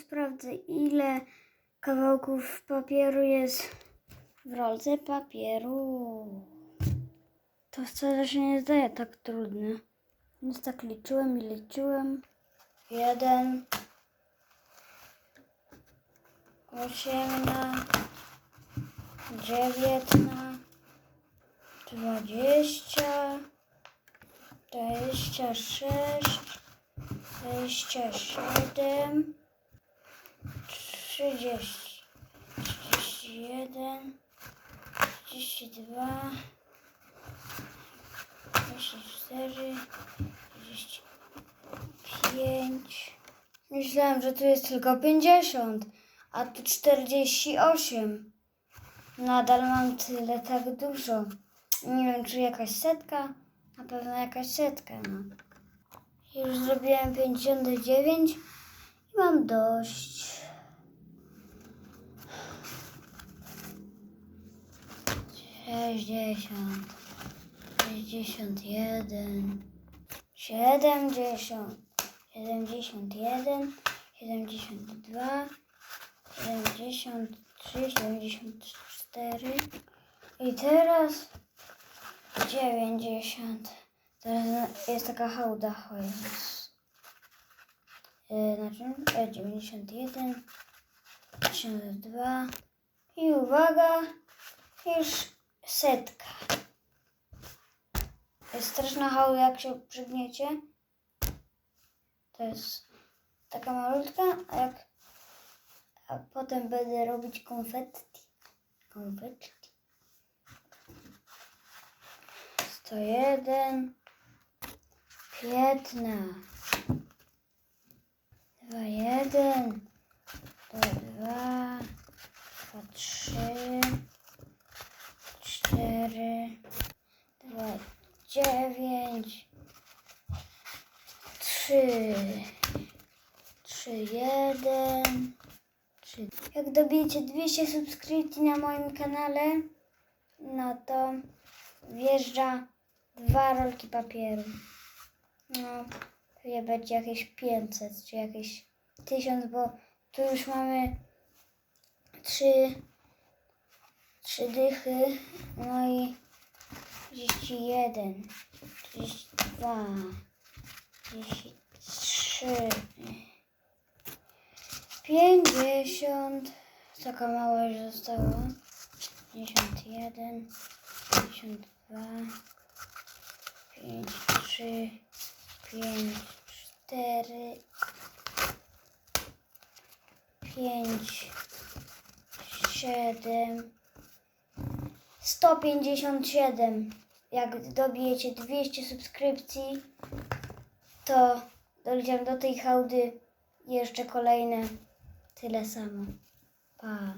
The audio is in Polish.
Sprawdzę, ile kawałków papieru jest w rolce papieru. To wcale się nie zdaje tak trudne. Więc tak liczyłem i liczyłem. Jeden. Osiemna. Dziewiętna. Dwadzieścia. Dwadzieścia sześć. Dwadzieścia siedem. Trzydzieści. Trzydzieści jeden. Trzydzieści dwa. Trzydzieści cztery. Trzydzieści pięć. Myślałem, że tu jest tylko pięćdziesiąt, a tu czterdzieści osiem. Nadal mam tyle tak dużo. Nie wiem, czy jakaś setka. Na pewno jakaś setka, no. Już zrobiłem 59 i mam dość. Sześćdziesiąt, sześćdziesiąt jeden, siedemdziesiąt, siedemdziesiąt jeden, siedemdziesiąt dwa, siedemdziesiąt trzy, siedemdziesiąt cztery i teraz dziewięćdziesiąt. Teraz jest taka hałda, o Jezus. Na czym? E, 91, 92 i uwaga, już setka. Jest straszna hałda, jak się przygniecie. To jest taka malutka, a jak a potem będę robić konfetti. Konfetti. 101 15 2 1 2 2 2 3 4 2 9 3 3 1 3 Jak dobijecie 200 subskrypcji na moim kanale, no to wjeżdża dwa rolki papieru. No, pewnie będzie jakieś 500 czy jakieś 1000, bo tu już mamy trzy, trzy dychy, no i 31, 32, 33, 50, taka mała już została, 51, 52, 5, 3, 5, 4, 5, 7, 157. Jak dobijecie 200 subskrypcji, to doliczam do tej hałdy jeszcze kolejne tyle samo. Pa.